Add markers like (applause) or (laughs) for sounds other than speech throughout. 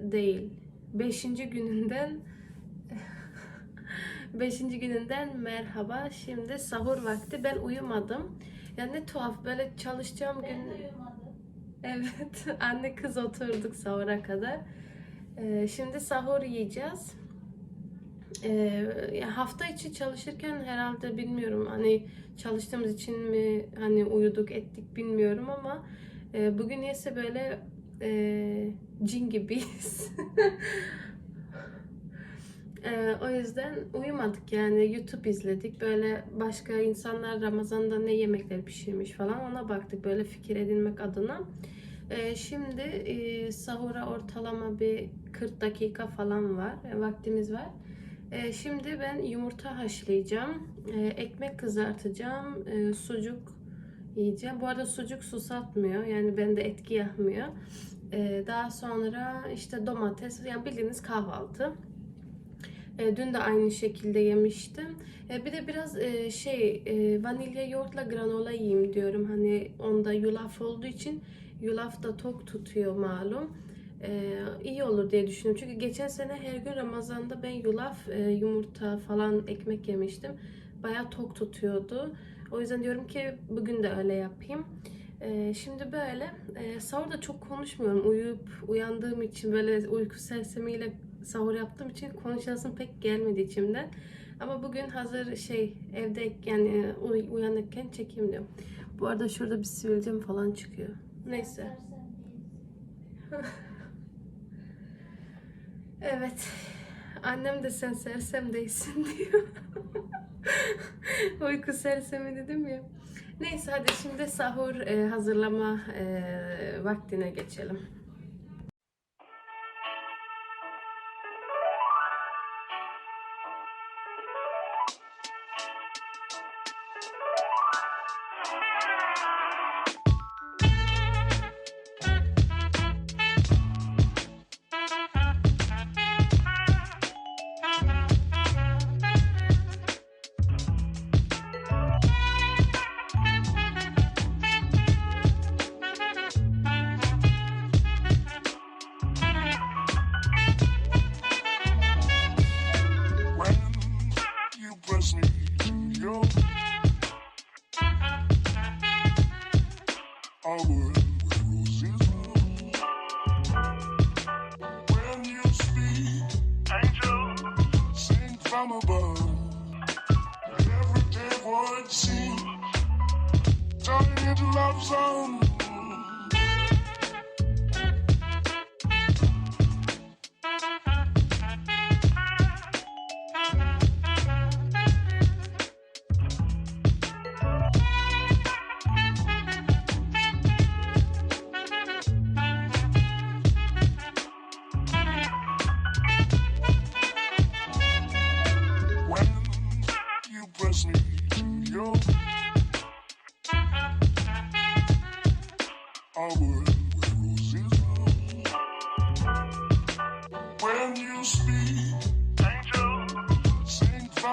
Evet, Ramazan'ın 6. gününden değil, 5. gününden 5. gününden merhaba. Şimdi sahur vakti. Ben uyumadım. Ya ne tuhaf böyle çalışacağım gün. Evet, (laughs) anne kız oturduk sahura kadar. Ee, şimdi sahur yiyeceğiz. Ee, hafta içi çalışırken herhalde bilmiyorum hani çalıştığımız için mi hani uyuduk ettik bilmiyorum ama e, bugün ise böyle e, cin gibiyiz. (laughs) E, o yüzden uyumadık yani YouTube izledik böyle başka insanlar Ramazan'da ne yemekler pişirmiş falan ona baktık böyle fikir edinmek adına. E, şimdi e, sahura ortalama bir 40 dakika falan var e, vaktimiz var. E, şimdi ben yumurta haşlayacağım, e, ekmek kızartacağım, e, sucuk yiyeceğim. Bu arada sucuk susatmıyor. Yani bende etki yapmıyor. Ee, daha sonra işte domates. Yani bildiğiniz kahvaltı. Ee, dün de aynı şekilde yemiştim. Ee, bir de biraz e, şey e, vanilya yoğurtla granola yiyeyim diyorum. Hani onda yulaf olduğu için yulaf da tok tutuyor malum. Ee, iyi olur diye düşünüyorum. Çünkü geçen sene her gün Ramazan'da ben yulaf, e, yumurta falan ekmek yemiştim. Bayağı tok tutuyordu. O yüzden diyorum ki bugün de öyle yapayım. Ee, şimdi böyle e, sahurda çok konuşmuyorum. Uyuyup uyandığım için böyle uyku sersemiyle sahur yaptığım için konuşasım pek gelmedi içimden. Ama bugün hazır şey evde yani uy- uyanıkken çekeyim diyorum. Bu arada şurada bir sivilcem falan çıkıyor. Neyse. (laughs) Evet. Annem de sen sersem değilsin (laughs) diyor. Uyku sersemi dedim ya. Neyse hadi şimdi sahur e, hazırlama e, vaktine geçelim. the same. into love zone.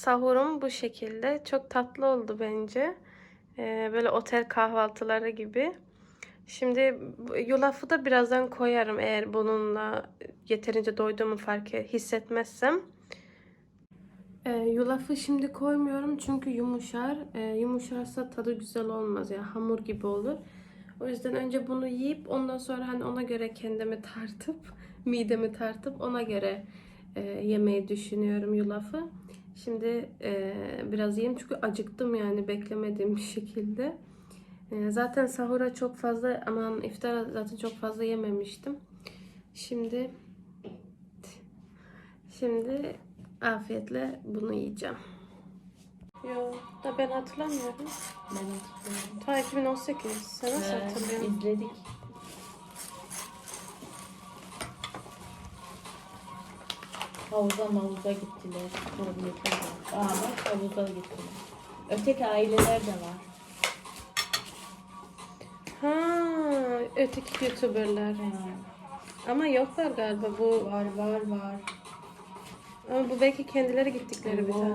sahurum bu şekilde. Çok tatlı oldu bence. Ee, böyle otel kahvaltıları gibi. Şimdi yulafı da birazdan koyarım eğer bununla yeterince doyduğumu fark e- hissetmezsem. Ee, yulafı şimdi koymuyorum çünkü yumuşar. Ee, yumuşarsa tadı güzel olmaz ya hamur gibi olur. O yüzden önce bunu yiyip ondan sonra hani ona göre kendimi tartıp (laughs) midemi tartıp ona göre e, yemeyi düşünüyorum yulafı. Şimdi e, biraz yiyeyim çünkü acıktım yani beklemediğim (laughs) bir şekilde. E, zaten sahura çok fazla aman iftara zaten çok fazla yememiştim. Şimdi şimdi afiyetle bunu yiyeceğim. Yo da ben hatırlamıyorum. Ben hatırlıyorum. Ta 2018. Sen nasıl Ee, hatırlıyorsun? izledik. Havuza mavuza gittiler. Tuvaletler var. Aa bak havuza gittiler. Öteki aileler de var. Ha, öteki YouTuber'lar. Ama yoklar galiba bu. var var var. Ama bu belki kendileri gittikleri bir tane.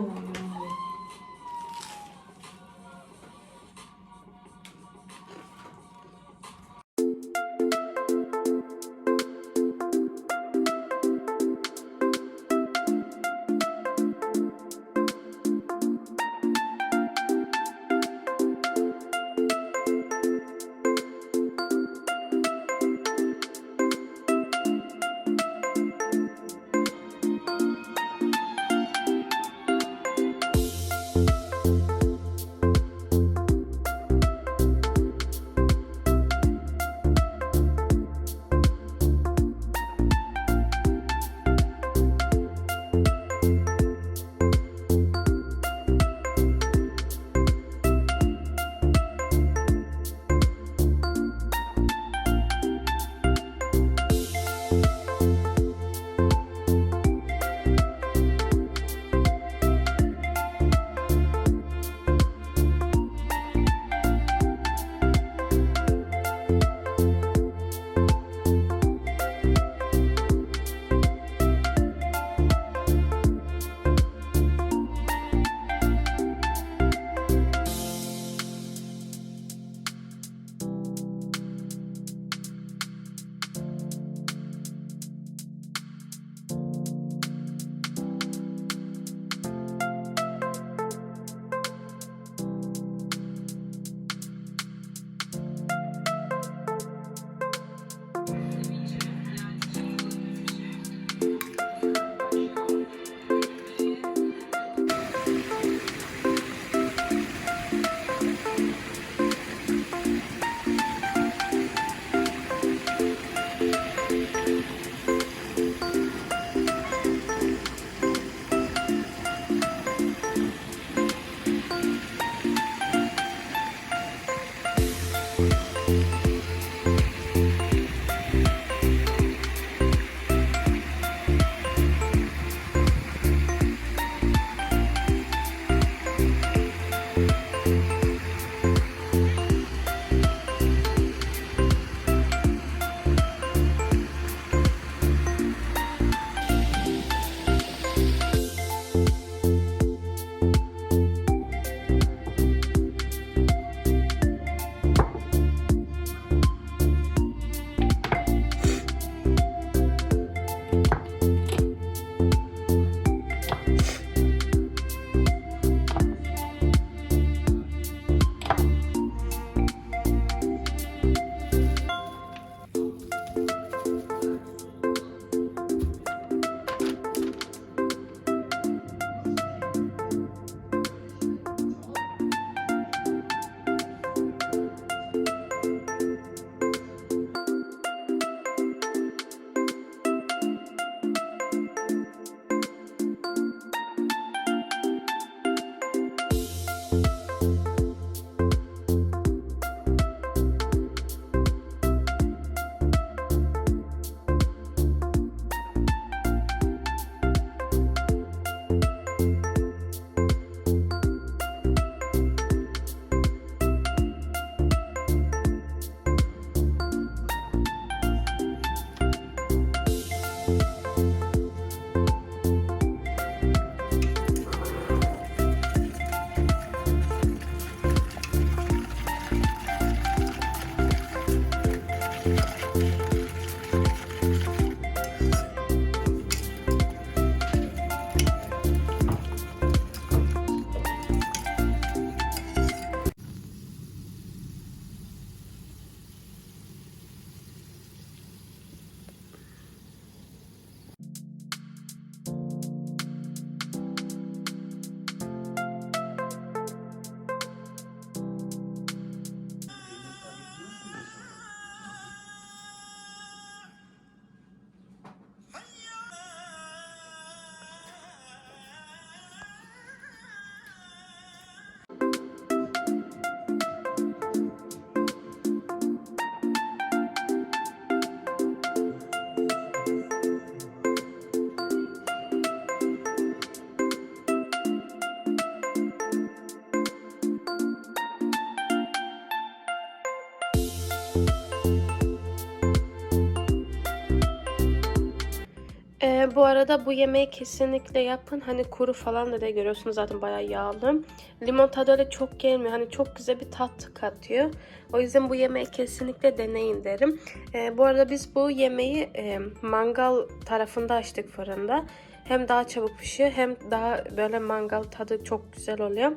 Ee, bu arada bu yemeği kesinlikle yapın. Hani kuru falan da de görüyorsunuz zaten bayağı yağlı. Limon tadı öyle çok gelmiyor. Hani çok güzel bir tat katıyor. O yüzden bu yemeği kesinlikle deneyin derim. Ee, bu arada biz bu yemeği e, mangal tarafında açtık fırında. Hem daha çabuk pişiyor hem daha böyle mangal tadı çok güzel oluyor.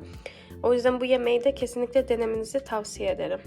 O yüzden bu yemeği de kesinlikle denemenizi tavsiye ederim.